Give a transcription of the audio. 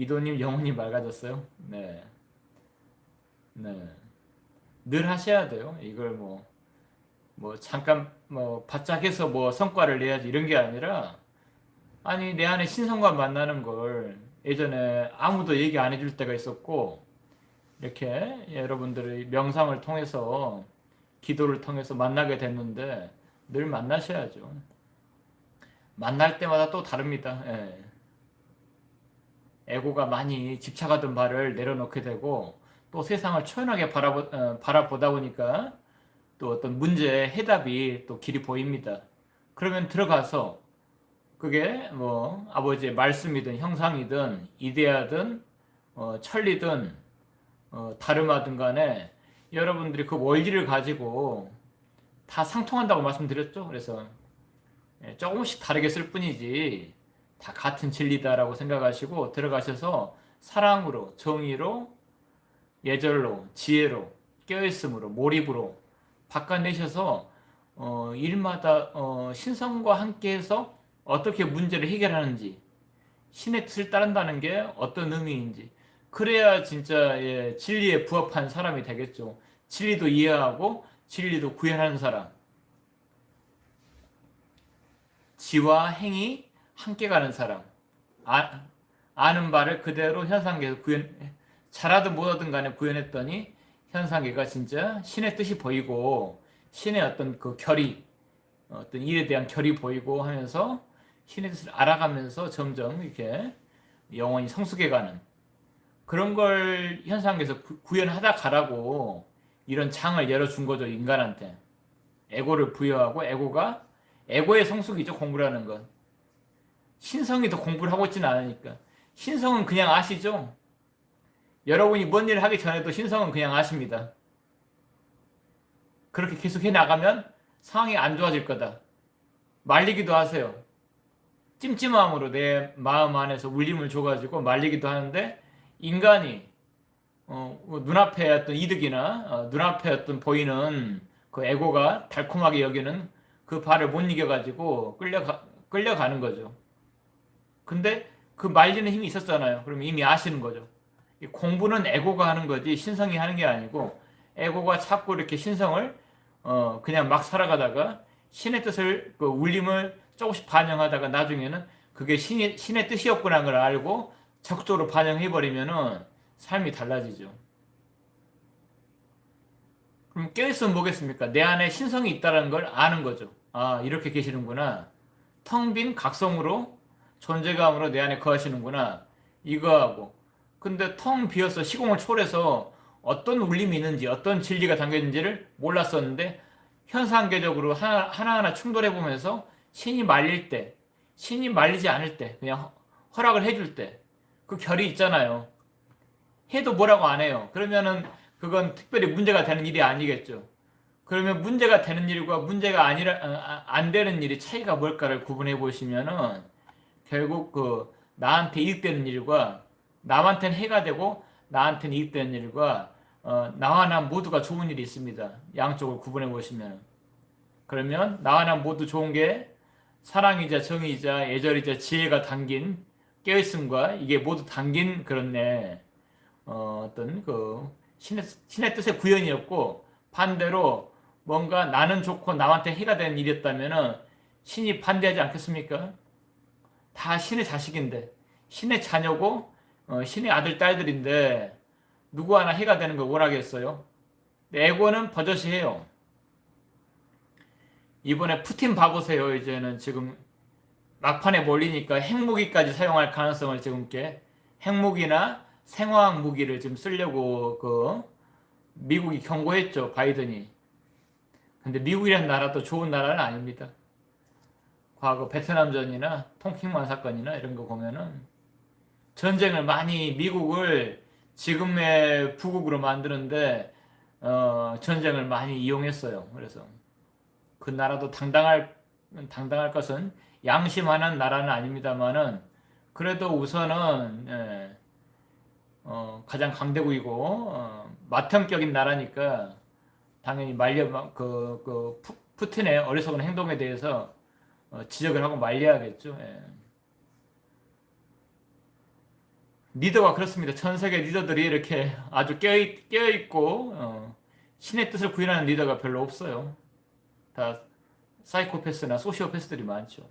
미도님 영혼이 맑아졌어요. 네. 네. 늘 하셔야 돼요. 이걸 뭐, 뭐, 잠깐, 뭐, 바짝 해서 뭐 성과를 내야지 이런 게 아니라, 아니, 내 안에 신성과 만나는 걸 예전에 아무도 얘기 안 해줄 때가 있었고, 이렇게 여러분들의 명상을 통해서, 기도를 통해서 만나게 됐는데, 늘 만나셔야죠. 만날 때마다 또 다릅니다. 예. 에고가 많이 집착하던 바를 내려놓게 되고 또 세상을 초연하게 바라보, 어, 바라보다 보니까 또 어떤 문제의 해답이 또 길이 보입니다. 그러면 들어가서 그게 뭐 아버지의 말씀이든 형상이든 이데아든 어, 천리든 어, 다름하든 간에 여러분들이 그 원리를 가지고 다 상통한다고 말씀드렸죠. 그래서 예, 조금씩 다르게 쓸 뿐이지 다 같은 진리다라고 생각하시고 들어가셔서 사랑으로 정의로 예절로 지혜로 깨어있음으로 몰입으로 바꿔내셔서 어, 일마다 어, 신성과 함께해서 어떻게 문제를 해결하는지 신의 뜻을 따른다는 게 어떤 의미인지 그래야 진짜 예, 진리에 부합한 사람이 되겠죠. 진리도 이해하고 진리도 구현하는 사람. 지와 행이 함께 가는 사람. 아, 아는 바를 그대로 현상계에서 구현, 잘하든 못하든 간에 구현했더니 현상계가 진짜 신의 뜻이 보이고 신의 어떤 그 결이 어떤 일에 대한 결이 보이고 하면서 신의 뜻을 알아가면서 점점 이렇게 영원히 성숙해 가는 그런 걸 현상계에서 구- 구현하다 가라고 이런 장을 열어준 거죠 인간한테 에고를 부여하고 에고가 에고의 성숙이죠 공부라는 건 신성이 더 공부를 하고 있지는 않으니까. 신성은 그냥 아시죠? 여러분이 뭔 일을 하기 전에도 신성은 그냥 아십니다. 그렇게 계속 해 나가면 상황이 안 좋아질 거다. 말리기도 하세요. 찜찜함으로 내 마음 안에서 울림을 줘가지고 말리기도 하는데 인간이 어, 눈앞에 어떤 이득이나 어, 눈앞에 어떤 보이는 그 에고가 달콤하게 여기는 그 발을 못 이겨가지고 끌려가, 끌려가는 거죠. 근데 그 말리는 힘이 있었잖아요. 그럼 이미 아시는 거죠. 이 공부는 에고가 하는 거지 신성이 하는 게 아니고 에고가 자꾸 이렇게 신성을 어, 그냥 막 살아가다가 신의 뜻을 그 울림을 조금씩 반영하다가 나중에는 그게 신의, 신의 뜻이었구나 걸 알고 적극적으로 반영해 버리면은 삶이 달라지죠. 그럼 깨어있으면 뭐겠습니까? 내 안에 신성이 있다는 걸 아는 거죠. 아, 이렇게 계시는구나. 텅 빈 각성으로 존재감으로 내 안에 거하시는구나. 이거하고. 근데 텅 비어서 시공을 초월해서 어떤 울림이 있는지, 어떤 진리가 담겨 있는지를 몰랐었는데, 현상계적으로 하나, 하나하나 충돌해 보면서 신이 말릴 때, 신이 말리지 않을 때, 그냥 허- 허락을 해줄 때, 그 결이 있잖아요. 해도 뭐라고 안 해요. 그러면은 그건 특별히 문제가 되는 일이 아니겠죠. 그러면 문제가 되는 일과 문제가 아니라 어, 아, 안 되는 일이 차이가 뭘까를 구분해 보시면은 결국 그 나한테 이익되는 일과 남한테는 해가 되고 나한테는 이익되는 일과 어, 나와 나 모두가 좋은 일이 있습니다. 양쪽을 구분해 보시면 그러면 나와 나 모두 좋은 게 사랑이자 정의이자 예절이자 지혜가 담긴 깨어있음과 이게 모두 담긴 그런 내 어, 어떤 그 신의, 신의 뜻의 구현이었고 반대로 뭔가 나는 좋고 남한테 해가 되는 일이었다면은 신이 반대하지 않겠습니까? 다 신의 자식인데 신의 자녀고 어, 신의 아들 딸들인데 누구 하나 해가 되는 걸 원하겠어요? 에고는 버젓이 해요. 이번에 푸틴 봐보세요. 이제는 지금 막판에 몰리니까 핵무기까지 사용할 가능성을 지금 게 핵무기나 생화학 무기를 지금 쓰려고 그 미국이 경고했죠 바이든이. 근데 미국이라는 나라도 좋은 나라는 아닙니다. 과거 베트남전이나 통킹만 사건이나 이런 거 보면은 전쟁을 많이 미국을 지금의 부국으로 만드는데 어, 전쟁을 많이 이용했어요. 그래서 그 나라도 당당할 당당할 것은 양심하는 나라는 아닙니다만은 그래도 우선은 예, 어, 가장 강대국이고 어, 맏형격인 나라니까 당연히 말려 그, 그 푸, 푸틴의 어리석은 행동에 대해서 어, 지적을 하고 말려야겠죠. 예. 리더가 그렇습니다. 전 세계 리더들이 이렇게 아주 깨어, 깨어있고 어, 신의 뜻을 구현하는 리더가 별로 없어요. 다 사이코패스나 소시오패스들이 많죠.